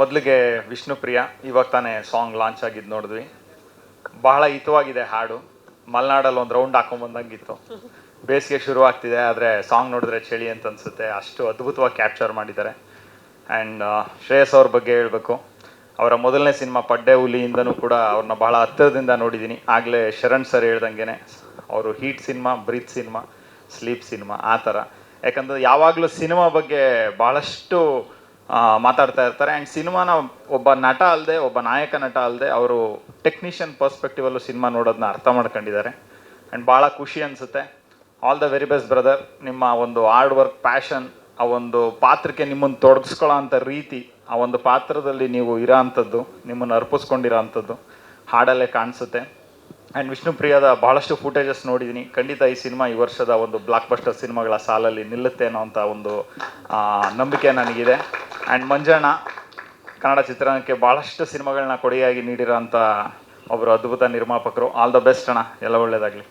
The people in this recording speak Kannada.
ಮೊದಲಿಗೆ ವಿಷ್ಣುಪ್ರಿಯ ಇವಾಗ ತಾನೇ ಸಾಂಗ್ ಲಾಂಚ್ ಆಗಿದ್ದು ನೋಡಿದ್ವಿ. ಬಹಳ ಹಿತವಾಗಿದೆ ಹಾಡು. ಮಲೆನಾಡಲ್ಲಿ ಒಂದು ರೌಂಡ್ ಹಾಕೊಂಬಂದಂಗಿತ್ತು ಬೇಸಿಗೆ ಶುರು ಆಗ್ತಿದೆ, ಆದರೆ ಸಾಂಗ್ ನೋಡಿದ್ರೆ ಚಳಿ ಅಂತ ಅನಿಸುತ್ತೆ. ಅಷ್ಟು ಅದ್ಭುತವಾಗಿ ಕ್ಯಾಪ್ಚರ್ ಮಾಡಿದ್ದಾರೆ. ಆ್ಯಂಡ್ ಶ್ರೇಯಸ್ ಅವ್ರ ಬಗ್ಗೆ ಹೇಳಬೇಕು. ಅವರ ಮೊದಲನೇ ಸಿನಿಮಾ ಪಡ್ಡೆ ಹುಲಿಯಿಂದನೂ ಕೂಡ ಅವ್ರನ್ನ ಬಹಳ ಹತ್ತಿರದಿಂದ ನೋಡಿದ್ದೀನಿ ಆಗಲೇ ಶರಣ್ ಸರ್ ಹೇಳ್ದಂಗೆ ಅವರು heat cinema breath cinema sleep cinema, ಆ ಥರ. ಯಾಕಂದರೆ ಯಾವಾಗಲೂ ಸಿನಿಮಾ ಬಗ್ಗೆ ಭಾಳಷ್ಟು ಮಾತಾಡ್ತಾ ಇರ್ತಾರೆ. ಆ್ಯಂಡ್ ಸಿನಿಮಾನ ಒಬ್ಬ ನಟ ಅಲ್ಲದೆ ಒಬ್ಬ ನಾಯಕ ನಟ ಅಲ್ಲದೆ ಅವರು ಟೆಕ್ನಿಷಿಯನ್ ಪರ್ಸ್ಪೆಕ್ಟಿವಲ್ಲೂ ಸಿನಿಮಾ ನೋಡೋದನ್ನ ಅರ್ಥ ಮಾಡ್ಕೊಂಡಿದ್ದಾರೆ. ಆ್ಯಂಡ್ ಭಾಳ ಖುಷಿ ಅನಿಸುತ್ತೆ. All the very best brother ನಿಮ್ಮ ಒಂದು ಹಾರ್ಡ್ ವರ್ಕ್ ಪ್ಯಾಷನ್ ಆ ಒಂದು ಪಾತ್ರಕ್ಕೆ ನಿಮ್ಮನ್ನು ತೊಡಗಿಸ್ಕೊಳ್ಳೋ ಅಂಥ ರೀತಿ, ಆ ಒಂದು ಪಾತ್ರದಲ್ಲಿ ನೀವು ಇರೋ ಅಂಥದ್ದು, ನಿಮ್ಮನ್ನು ಅರ್ಪಿಸ್ಕೊಂಡಿರೋ ಅಂಥದ್ದು ಹಾಡಲ್ಲೇ ಕಾಣಿಸುತ್ತೆ. ಆ್ಯಂಡ್ ವಿಷ್ಣುಪ್ರಿಯದ ಬಹಳಷ್ಟು ಫುಟೇಜಸ್ ನೋಡಿದ್ದೀನಿ. ಖಂಡಿತ ಈ ಸಿನಿಮಾ ಈ ವರ್ಷದ ಒಂದು ಬ್ಲಾಕ್ ಬಸ್ಟರ್ ಸಿನಿಮಾಗಳ ಸಾಲಲ್ಲಿ ನಿಲ್ಲುತ್ತೆ ಅನ್ನೋ ಅಂಥ ಒಂದು ನಂಬಿಕೆ ನನಗಿದೆ. ಆ್ಯಂಡ್ ಮಂಜಣ್ಣ, ಕನ್ನಡ ಚಿತ್ರರಂಗಕ್ಕೆ ಭಾಳಷ್ಟು ಸಿನಿಮಾಗಳನ್ನ ಕೊಡುಗೆಯಾಗಿ ನೀಡಿರೋ ಅಂಥ ಒಬ್ಬರು ಅದ್ಭುತ ನಿರ್ಮಾಪಕರು. ಆಲ್ ದ ಬೆಸ್ಟ್ ಅಣ್ಣ, ಎಲ್ಲ ಒಳ್ಳೆಯದಾಗಲಿ